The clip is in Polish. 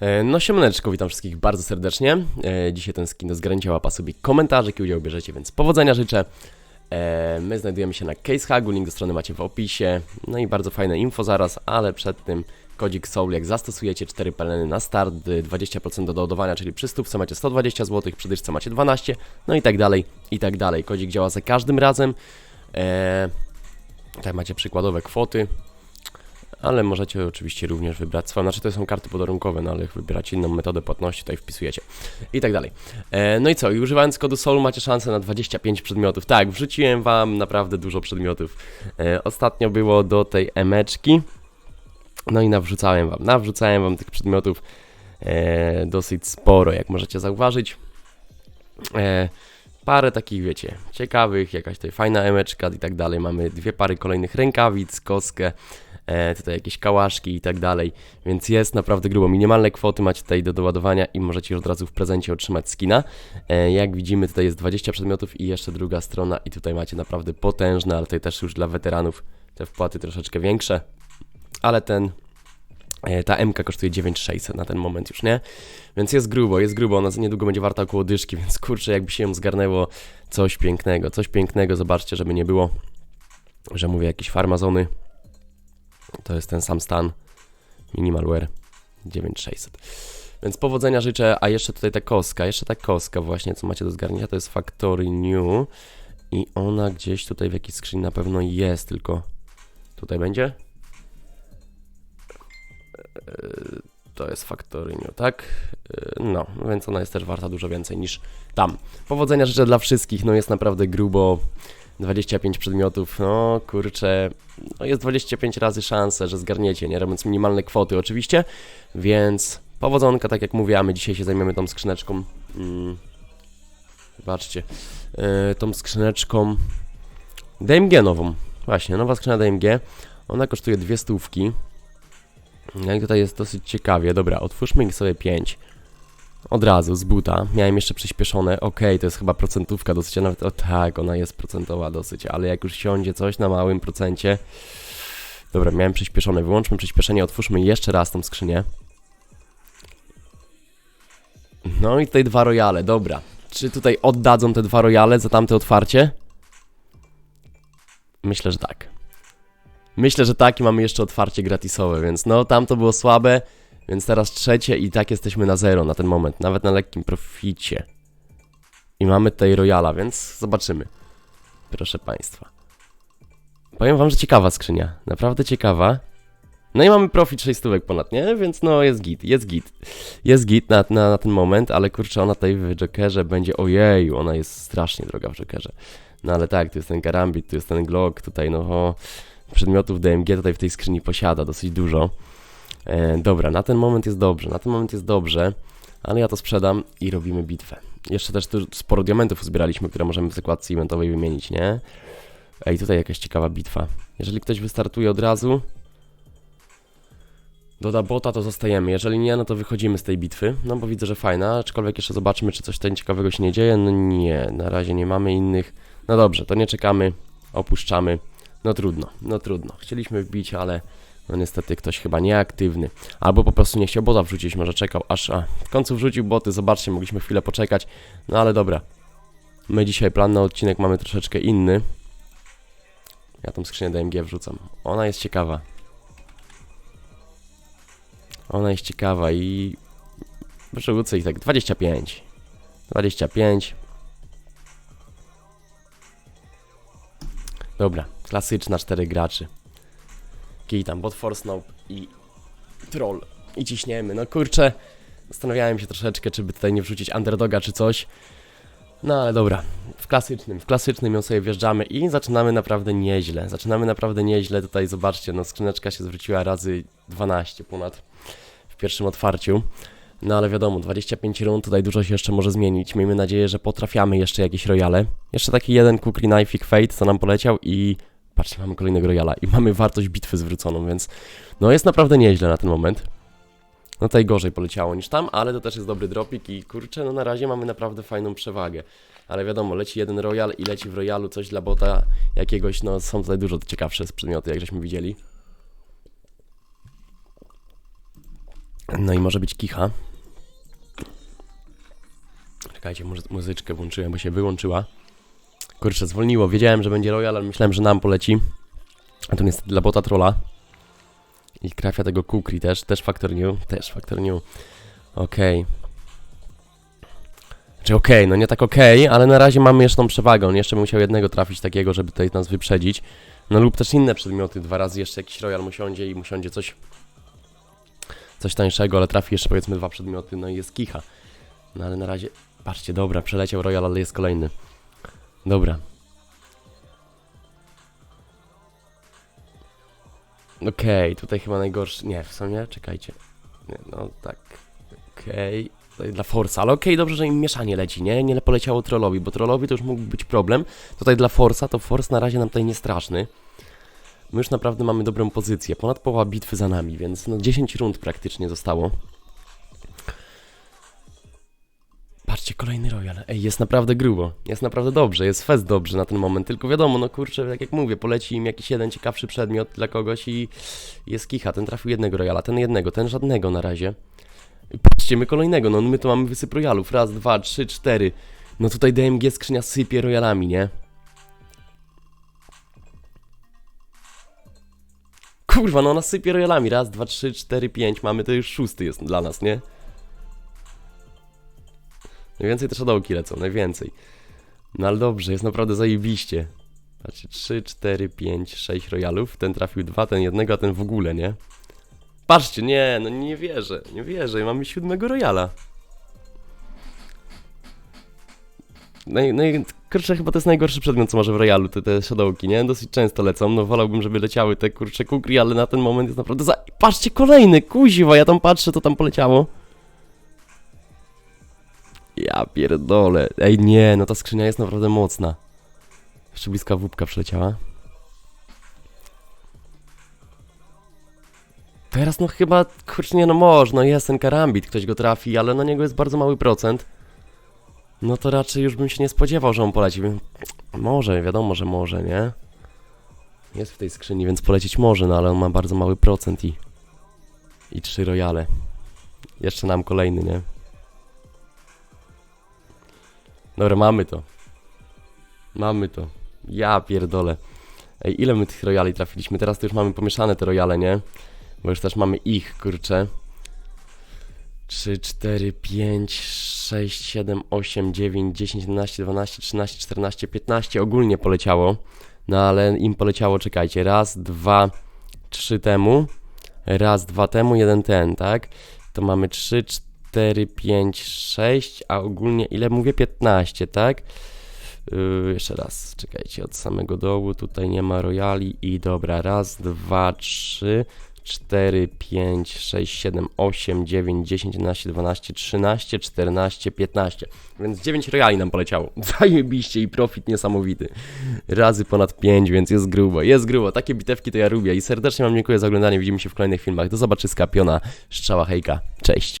E, No siemaneczko, witam wszystkich bardzo serdecznie. E, Dzisiaj ten skin do zgarnięcia łapa sobie komentarzy, jaki udział bierzecie, więc powodzenia życzę. E, My znajdujemy się na CaseHagu, link do strony macie w opisie. No i bardzo fajne info zaraz, ale przed tym kodzik Soul, jak zastosujecie 4 peleny na start, y, 20% do doładowania, czyli przy stówce macie 120 zł, przy dyszce macie 12, no i tak dalej, i tak dalej. Kodzik działa za każdym razem. Tutaj macie przykładowe kwoty. Ale możecie oczywiście również wybrać swoje, znaczy to są karty podarunkowe, no ale jak wybieracie inną metodę płatności, tutaj wpisujecie i tak dalej. E, no i co, i używając kodu SOLU macie szansę na 25 przedmiotów. Tak, wrzuciłem wam naprawdę dużo przedmiotów. E, ostatnio było do tej emeczki, no i nawrzucałem wam, nawrzucałem wam tych przedmiotów e, dosyć sporo, jak możecie zauważyć. E, parę takich, wiecie, ciekawych, jakaś tutaj fajna emeczka i tak dalej. Mamy dwie pary kolejnych rękawic, kostkę, e, tutaj jakieś kałaszki i tak dalej, więc jest naprawdę grubo. Minimalne kwoty macie tutaj do doładowania i możecie już od razu w prezencie otrzymać skina. E, jak widzimy tutaj jest 20 przedmiotów i jeszcze druga strona i tutaj macie naprawdę potężne, ale tutaj też już dla weteranów te wpłaty troszeczkę większe, ale ten e, ta MK kosztuje 9600 na ten moment już, nie? Więc jest grubo, jest grubo, ona niedługo będzie warta około dyszki, więc kurczę, jakby się ją zgarnęło coś pięknego, coś pięknego, zobaczcie, żeby nie było, że mówię jakieś farmazony. To jest ten sam stan. Minimalware 9600. Więc powodzenia życzę, a jeszcze tutaj ta kostka, jeszcze ta kostka właśnie, co macie do zgarnięcia, to jest Factory New i ona gdzieś tutaj w jakiejś skrzyni na pewno jest, tylko tutaj będzie? Eee, To jest Factory New, tak? Eee, No, więc ona jest też warta dużo więcej niż tam. Powodzenia życzę dla wszystkich, no jest naprawdę grubo. 25 przedmiotów, no kurczę, no jest 25 razy szanse, że zgarniecie, nie? Robiąc minimalne kwoty oczywiście, więc powodzonka, tak jak mówię, a my dzisiaj się zajmiemy tą skrzyneczką, mm, zobaczcie, yy, tą skrzyneczką DMG nową, właśnie, nowa skrzyna DMG, ona kosztuje dwie stówki, no i tutaj jest dosyć ciekawie, dobra, otwórzmy ich sobie 5, od razu, z buta. Miałem jeszcze przyspieszone. Okej, to jest chyba procentówka dosyć, a nawet. O tak, ona jest procentowa dosyć, ale jak już siądzie coś na małym procencie. Dobra, miałem przyspieszone. Wyłączmy przyspieszenie, otwórzmy jeszcze raz tą skrzynię. No i tutaj dwa royale, dobra. Czy tutaj oddadzą te dwa royale za tamte otwarcie? Myślę, że tak. Myślę, że tak i mamy jeszcze otwarcie gratisowe, więc no tam to było słabe. Więc teraz trzecie i tak jesteśmy na zero na ten moment, nawet na lekkim proficie. I mamy tutaj Royala, więc zobaczymy. Proszę Państwa. Powiem Wam, że ciekawa skrzynia, naprawdę ciekawa. No i mamy profit 6 stówek ponad, nie? Więc no jest git, jest git. Jest git na, na, na ten moment, ale kurczę, ona tutaj w Jokerze będzie, ojeju, ona jest strasznie droga w Jokerze. No ale tak, tu jest ten Karambit, tu jest ten Glock, tutaj no o, przedmiotów DMG tutaj w tej skrzyni posiada dosyć dużo. E, dobra, na ten moment jest dobrze, na ten moment jest dobrze, ale ja to sprzedam i robimy bitwę. Jeszcze też tu sporo diamentów uzbieraliśmy, które możemy w zakładce eventowej wymienić, nie? Ej, tutaj jakaś ciekawa bitwa. Jeżeli ktoś wystartuje od razu, doda bota, to zostajemy. Jeżeli nie, no to wychodzimy z tej bitwy, no bo widzę, że fajna, aczkolwiek jeszcze zobaczymy, czy coś tutaj ciekawego się nie dzieje. No nie, na razie nie mamy innych. No dobrze, to nie czekamy, opuszczamy. No trudno, no trudno. Chcieliśmy wbić, ale no niestety ktoś chyba nieaktywny. Albo po prostu nie chciał bota wrzucić, może czekał aż a w końcu wrzucił boty, zobaczcie, mogliśmy chwilę poczekać. No ale dobra. My dzisiaj plan na odcinek mamy troszeczkę inny. Ja tą skrzynię DMG wrzucam. Ona jest ciekawa. Ona jest ciekawa i... Wrzucę ich tak 25. 25. Dobra, klasyczna 4 graczy. Kij tam, bot force snope i troll. I ciśniemy. No kurczę, zastanawiałem się troszeczkę, czy by tutaj nie wrzucić underdoga czy coś. No ale dobra, w klasycznym, w klasycznym ją sobie wjeżdżamy i zaczynamy naprawdę nieźle. Zaczynamy naprawdę nieźle. Tutaj zobaczcie, no skrzyneczka się zwróciła razy 12 ponad w pierwszym otwarciu. No ale wiadomo, 25 rund, tutaj dużo się jeszcze może zmienić. Miejmy nadzieję, że potrafiamy jeszcze jakieś royale. Jeszcze taki jeden Kukri Knife'ik Fate, co nam poleciał i patrzcie, mamy kolejnego royala i mamy wartość bitwy zwróconą, więc no jest naprawdę nieźle na ten moment. No tutaj gorzej poleciało niż tam, ale to też jest dobry dropik i kurczę, no na razie mamy naprawdę fajną przewagę. Ale wiadomo, leci jeden royal i leci w royalu coś dla bota jakiegoś, no są tutaj dużo ciekawsze przedmioty, jak żeśmy widzieli. No i może być kicha. Czekajcie, muzyczkę włączyłem, bo się wyłączyła. Kurczę, zwolniło. Wiedziałem, że będzie Royal, ale myślałem, że nam poleci. A to niestety dla bota trolla. I trafia tego Kukri też, też Factor New, też Factor New. Okej. Czy okej, no nie tak okej, ale na razie mamy jeszcze tą przewagę. On jeszcze by musiał jednego trafić takiego, żeby tutaj nas wyprzedzić. No lub też inne przedmioty, dwa razy jeszcze jakiś Royal mu siądzie i mu siądzie coś coś tańszego, ale trafi jeszcze powiedzmy dwa przedmioty, no i jest kicha. No ale na razie, patrzcie, dobra, przeleciał Royal, ale jest kolejny. Dobra. Okej, tutaj chyba najgorszy, nie, w sumie, czekajcie. Nie, no tak, okej. Tutaj dla Forsa, ale okej, dobrze, że im mieszanie leci, nie? Nie poleciało trollowi, bo trollowi to już mógł być problem. Tutaj dla Forsa, to Force na razie nam tutaj nie straszny. My już naprawdę mamy dobrą pozycję. Ponad połowa bitwy za nami, więc no 10 rund praktycznie zostało. Patrzcie, kolejny Royal. Ej, jest naprawdę grubo. Jest naprawdę dobrze, jest fest dobrze na ten moment. Tylko wiadomo, no kurczę, tak jak mówię, poleci im jakiś jeden ciekawszy przedmiot dla kogoś i jest kicha. Ten trafił jednego Royala, ten jednego, ten żadnego na razie. Patrzcie, my kolejnego, no my tu mamy wysyp Royalów. Raz, dwa, trzy, cztery. No tutaj DMG skrzynia sypie Royalami, nie? Kurwa, no ona sypie royalami. Raz, dwa, trzy, cztery, pięć. Mamy to już szósty jest dla nas, nie? Najwięcej te shadowki lecą, najwięcej. No ale dobrze, jest naprawdę zajebiście. Patrzcie, 3, 4, 5, 6 royalów. Ten trafił dwa, ten jednego, a ten w ogóle, nie? Patrzcie, nie, no nie wierzę, nie wierzę. Mamy siódmego royala. No i, no i kurczę, chyba to jest najgorszy przedmiot, co może w Royalu, te, te shadowki, nie? Dosyć często lecą, no wolałbym, żeby leciały te kurcze kukri, ale na ten moment jest naprawdę za... Patrzcie, kolejny, kuziwa, ja tam patrzę, to tam poleciało. Ja pierdolę. Ej, nie, no ta skrzynia jest naprawdę mocna. Jeszcze bliska wódka przyleciała. Teraz no chyba, kurczę, nie no można, jest ten karambit, ktoś go trafi, ale na niego jest bardzo mały procent. No to raczej już bym się nie spodziewał, że on poleci. Może, wiadomo, że może, nie? Jest w tej skrzyni, więc polecieć może, no ale on ma bardzo mały procent i... I trzy royale. Jeszcze nam kolejny, nie? Dobra, mamy to. Mamy to. Ja pierdolę. Ej, ile my tych royali trafiliśmy? Teraz to już mamy pomieszane te royale, nie? Bo już też mamy ich, kurczę. 3, 4, 5, 6, 7, 8, 9, 10, 11, 12, 13, 14, 15 ogólnie poleciało. No ale im poleciało, czekajcie, raz, dwa, trzy temu, raz, dwa temu, jeden ten, tak? To mamy 3, 4, 5, 6, a ogólnie ile mówię? 15, tak? Yy, jeszcze raz, czekajcie, od samego dołu tutaj nie ma royali i dobra, raz, dwa, trzy, 4, 5, 6, 7, 8, 9, 10, 11, 12, 13, 14, 15. Więc 9 royali nam poleciało. Zajebiście i profit niesamowity. Razy ponad 5, więc jest grubo. Jest grubo. Takie bitewki to ja lubię. I serdecznie Wam dziękuję za oglądanie. Widzimy się w kolejnych filmach. Do zobaczyska, piona, strzała hejka. Cześć.